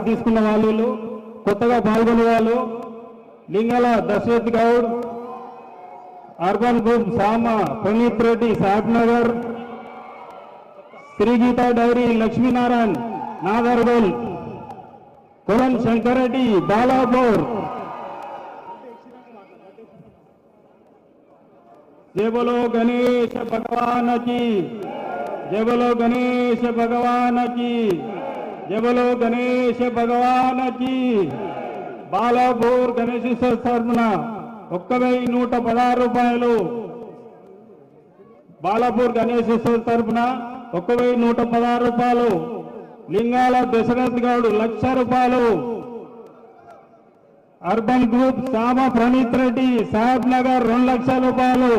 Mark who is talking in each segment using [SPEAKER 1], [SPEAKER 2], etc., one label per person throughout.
[SPEAKER 1] తీసుకున్న వాళ్ళు కొత్తగా పాల్గొనే వాళ్ళు Lingala Dasharath Goud urban group Sama Praneeth Reddy Saheb Nagar Shri Geetha dairy Lakshminarayan నాగర్బోల్ Kolan Shankar Reddy Balapur. జయ బోలో గణేష భగవాన్కి గణేష భగవాన్ जय बोलो गणेश भगवान की బాలాపూర్ గణేశ్వర తరఫున ఒక్క వెయ్యి నూట పదహారు రూపాయలు బాలాపూర్ గణేశ్వర తరఫున ఒక్క వెయ్యి నూట పదహారు రూపాయలు లింగాల దశరథ్ గౌడ్ లక్ష రూపాయలు అర్బన్ గ్రూప్ సామ ప్రణీత్ రెడ్డి సాహెబ్ నగర్ రెండు లక్షల రూపాయలు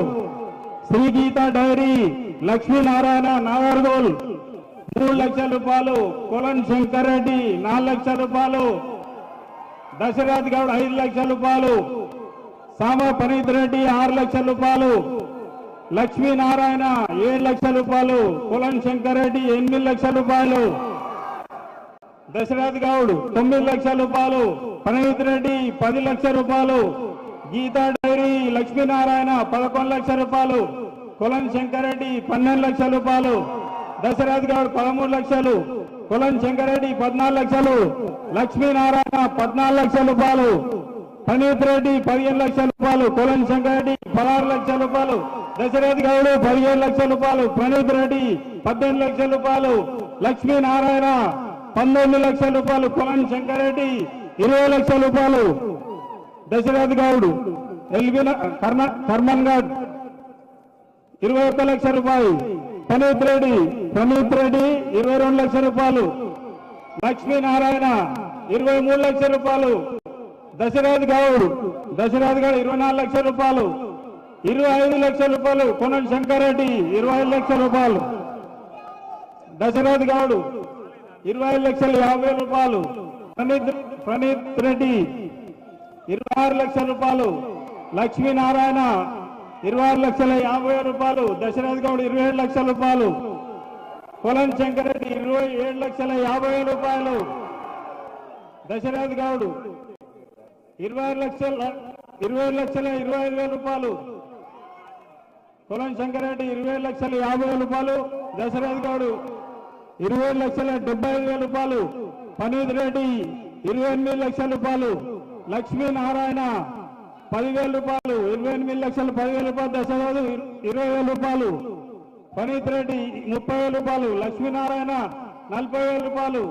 [SPEAKER 1] శ్రీ గీత డైరీ లక్ష్మీనారాయణ నాగర్గోల్ మూడు లక్షల రూపాయలు కొలన్ శంకర్ రెడ్డి నాలుగు లక్షల రూపాయలు. దశరథ్ గౌడ్ ఐదు లక్షల రూపాయలు. సామ పనీత్ రెడ్డి ఆరు లక్షల రూపాయలు. లక్ష్మీనారాయణ ఏడు లక్షల రూపాయలు. కులం శంకర్ రెడ్డి ఎనిమిది లక్షల రూపాయలు. దశరథ్ గౌడ్ తొమ్మిది లక్షల రూపాయలు. పనీత్ రెడ్డి పది లక్షల రూపాయలు. గీతా డైరీ లక్ష్మీనారాయణ పదకొండు లక్షల రూపాయలు. కులం శంకరెడ్డి పన్నెండు లక్షల రూపాయలు. దశరథ్ గౌడ్ పదమూడు లక్షలు కులం శంకరెడ్డి పద్నాలుగు లక్షలు లక్ష్మీనారాయణ పద్నాలుగు లక్షల రూపాయలు ప్రణీత్ రెడ్డి పదిహేను లక్షల రూపాయలు కులం శంకరెడ్డి పదహారు లక్షల రూపాయలు దశరథ్ గౌడ్ పదిహేను లక్షల రూపాయలు ప్రణీత్ రెడ్డి పద్దెనిమిది లక్షల రూపాయలు లక్ష్మీనారాయణ పంతొమ్మిది లక్షల రూపాయలు కులం శంకరెడ్డి ఇరవై లక్షల రూపాయలు. దశరథ్ గౌడ్ ఎల్బిన కర్మన్ గడ్ ఇరవై ఒక్క లక్ష రూపాయలు. ప్రణీత్ రెడ్డి ప్రణీత్ రెడ్డి ఇరవై రెండు లక్షల రూపాయలు. లక్ష్మీనారాయణ ఇరవై మూడు లక్షల రూపాయలు. దశరథ్ గౌడ్ దశరథ్ గౌడ్ ఇరవై నాలుగు లక్షల రూపాయలు. ఇరవై ఐదు లక్షల రూపాయలు కొనం శంకరెడ్డి ఇరవై ఐదు లక్షల రూపాయలు. దశరథ్ గౌడ్ ఇరవై ఐదు లక్షల యాభై రూపాయలు. ప్రణీత్ ప్రణీత్ రెడ్డి ఇరవై ఆరు లక్షల రూపాయలు. లక్ష్మీనారాయణ ఇరవై ఆరు లక్షల యాభై రూపాయలు దశరథ్ గౌడ్ ఇరవై ఏడు లక్షల రూపాయలు కొలం శంకరెడ్డి ఇరవై ఏడు లక్షల యాభై వేల రూపాయలు దశరథ్ గౌడ్ ఇరవై లక్షల ఇరవై లక్షల ఇరవై ఐదు వేల రూపాయలు కొలం శంకరెడ్డి ఇరవై లక్షల యాభై వేల రూపాయలు దశరథ్ గౌడ్ ఇరవై లక్షల డెబ్బై ఐదు వేల రూపాయలు పనీత్ రెడ్డి ఇరవై ఎనిమిది లక్షల రూపాయలు లక్ష్మీనారాయణ పదివేల రూపాయలు ఇరవై ఎనిమిది లక్షలు పదివేల రూపాయలు దశరథు ఇరవై వేల రూపాయలు. పనీత్ రెడ్డి ముప్పై వేల రూపాయలు లక్ష్మీనారాయణ నలభై వేల రూపాయలు.